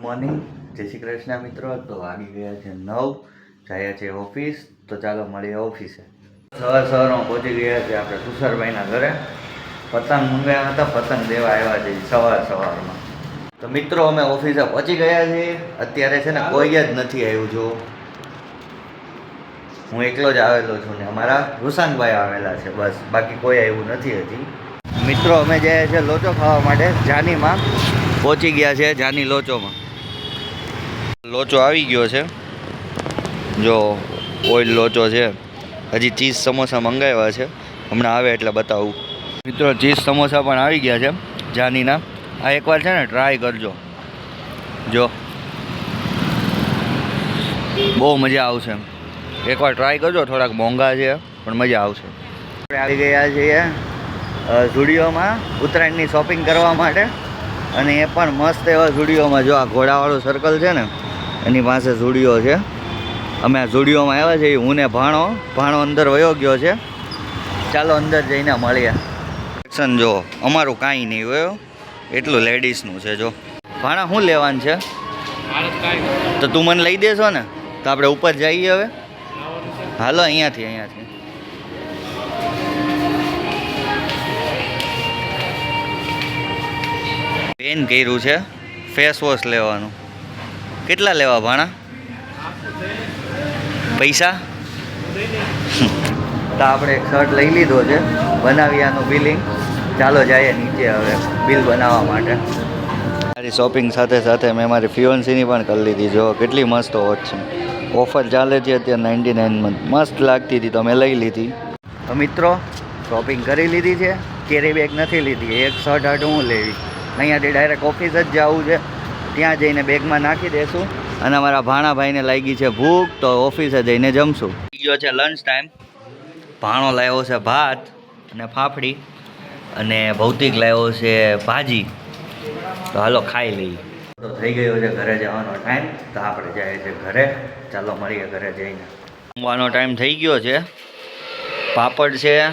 Morning. જય શ્રી કૃષ્ણ મિત્રો. તો આવી ગયા છે નવ. જાય છે ઓફિસ. તો ચાલો મળીએ ઓફિસે. સવાર સવારમાં પહોંચી ગયા છે આપણે તુષારભાઈના ઘરે. પતંગ મંગાવ્યા હતા. પતંગ દેવા આવ્યા છે સવાર સવારમાં. તો મિત્રો, અમે ઓફિસે પહોંચી ગયા છીએ. અત્યારે છે ને કોઈ જ નથી આવ્યું, જો. હું એકલો જ આવેલો છું ને અમારા રૂસાનભાઈ આવેલા છે. બસ, બાકી કોઈ આવ્યું નથી હજી. મિત્રો, અમે જઈએ છીએ લોચો ખાવા માટે. જાનીમાં પહોંચી ગયા છે જાની લોચોમાં. લોચો આવી ગયો છે. જો ઓઇલ લોચો છે. હજી ચીઝ સમોસા મંગાવ્યા છે. હમણાં આવે એટલે બતાવું. મિત્રો, ચીઝ સમોસા પણ આવી ગયા છે. જાનીના. આ એકવાર છે ને ટ્રાય કરજો. જો. બહુ મજા આવશે. એકવાર ટ્રાય કરજો. થોડાક મોંઘા છે, પણ મજા આવશે. આપણે આવી ગયા છીએ ઝુડિયોમાં, ઉત્તરાયણની શોપિંગ કરવા માટે. અને એ પણ મસ્ત એવા ઝુડિયોમાં. જો આ ઘોડાવાળું સર્કલ છે ને એની પાસે ઝુડિયો છે. અમે આ ઝુડિયોમાં આવ્યા છીએ હું ને ભાણો ભાણો અંદર વયો ગયો છે. ચાલો અંદર જઈને મળીએ. સેક્શન જો અમારું કાંઈ નહીં હોય એટલું લેડીઝનું છે જો. ભાણા શું લેવાનું છે? તો તું મને લઈ દેશો ને? તો આપણે ઉપર જઈએ હવે. હાલો અહીંયાથી અહીંયાથી. પેન કર્યું છે. ફેસ વોશ લેવાનું. કેટલા લેવા ભાણા? પૈસા? તો આપણે એક શર્ટ લઈ લીધો છે, બનાવ્યાનું બિલિંગ. ચાલો જઈએ નીચે હવે, બિલ બનાવવા માટે. મારી શોપિંગ સાથે સાથે મેં મારી ફિયોન્સીની પણ કરી લીધી. જો, કેટલી મસ્ત વોચ છે. ઓફર ચાલે છે અત્યારે નાઇન્ટી નાઇનમાં મસ્ત લાગતી હતી, તો મેં લઈ લીધી. તો મિત્રો શોપિંગ કરી લીધી છે. કેરી બેગ નથી લીધી. એક શર્ટ હાટ હું લેવી. અહીંયાથી ડાયરેક્ટ ઓફિસ જ જવું છે. ત્યાં જઈને બેગમાં નાખી દેશું. અને અમારા ભાણાભાઈને લાગી છે ભૂખ, તો ઓફિસે જઈને જમશું. ગયો છે લંચ ટાઈમ ભાણો લાવ્યો છે ભાત અને ફાફડી અને ભૌતિક લાવ્યો છે ભાજી. તો હાલો ખાઈ લઈએ. તો થઈ ગયો છે ઘરે જવાનો ટાઈમ તો આપણે જઈએ છીએ ઘરે. ચાલો મળીએ ઘરે જઈને. જમવાનો ટાઈમ થઈ ગયો છે. પાપડ છે,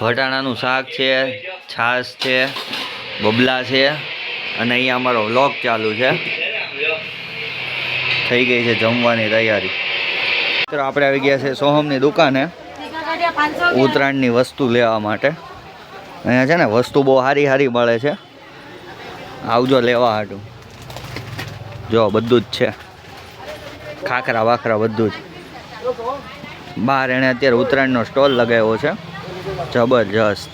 વટાણાનું શાક છે, છાશ છે, બબલા છે. અને અહીંયા અમારો વ્લોગ ચાલુ છે. થઈ ગઈ છે જમવાની તૈયારી. મિત્રો, આપણે આવી ગયા છે સોહમની દુકાને ઉત્તરાયણની વસ્તુ લેવા માટે. અહીંયા છે ને, વસ્તુ બહુ સારી સારી મળે છે. આવજો લેવા હાટું. જો, બધું જ છે. ખાખરા વાખરા બધું જ. બહાર એણે અત્યારે ઉત્તરાયણનો સ્ટોલ લગાવ્યો છે. જબરજસ્ત.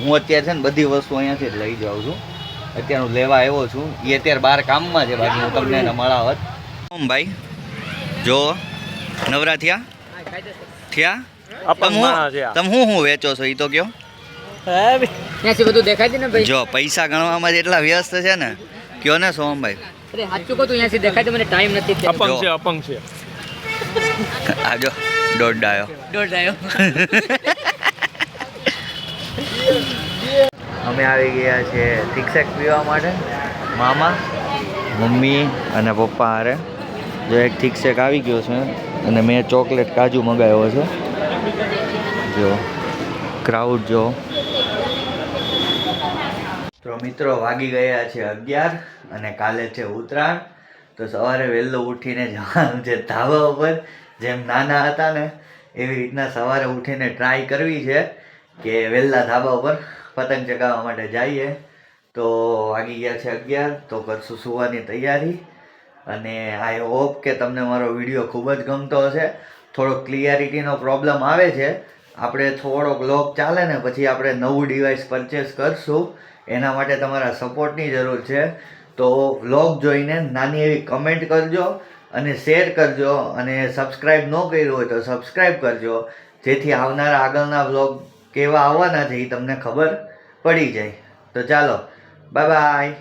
હું અત્યારે છે ને બધી વસ્તુ અહીંયાથી જ લઈ જાઉં છું. અત્યારે હું લેવા આવ્યો છું. એ અત્યારે બહાર કામમાં છે બાકી હું તમને એને મળાવત ઓમ ભાઈ જો નવરા થયા? થયા? તમે શું શું વેચો છો? એ તો કયો. બધું દેખાય છે ને ભાઈ? જો પૈસા ગણવામાં જ એટલા વ્યસ્ત છે ને. કયો ને સોમભાઈ અરે સાચું કહું ત્યાંથી દેખાય મને ટાઈમ નથી. અપંગ છે અપંગ છે. આજો દોઢ ડાયો દોઢ આવ્યો અમે આવી ગયા છે ઠીકસેક પીવા માટે. મામા, મમ્મી અને પપ્પા હારે. જો એક ઠીકસેક આવી ગયો છે અને મેં ચોકલેટ કાજુ મંગાવ્યો છે. જો ક્રાઉડ જો. તો મિત્રો વાગી ગયા છે અગિયાર અને કાલે છે ઉત્તરાયણ. તો સવારે વહેલો ઉઠીને જવાનું છે ધાબા ઉપર જેમ નાના હતા ને, એવી રીતના સવારે ઉઠીને ટ્રાય કરવી છે. કે વહેલા ધાબા ઉપર પતંગ ચગાવવા માટે જઈએ. તો વાગી ગયા છે અગિયાર, તો કરશું સુવાની તૈયારી. અને આઈ હોપ કે તમને મારો વીડિયો ખૂબ જ ગમતો હશે. થોડોક ક્લિયરિટીનો પ્રોબ્લેમ આવે છે. આપણે થોડોક લોક ચાલે ને પછી આપણે નવું ડિવાઇસ પરચેસ કરશું. એના માટે તમારા સપોર્ટની જરૂર છે. તો વ્લોગ જોઈને નાની એવી કમેન્ટ કરજો અને શેર કરજો. અને સબસ્ક્રાઈબ ન કર્યું હોય તો સબસ્ક્રાઈબ કરજો. જેથી આવનારા આગળના વ્લોગ કેવા આવવાના છે એ તમને ખબર પડી જાય. તો ચાલો બાય બાય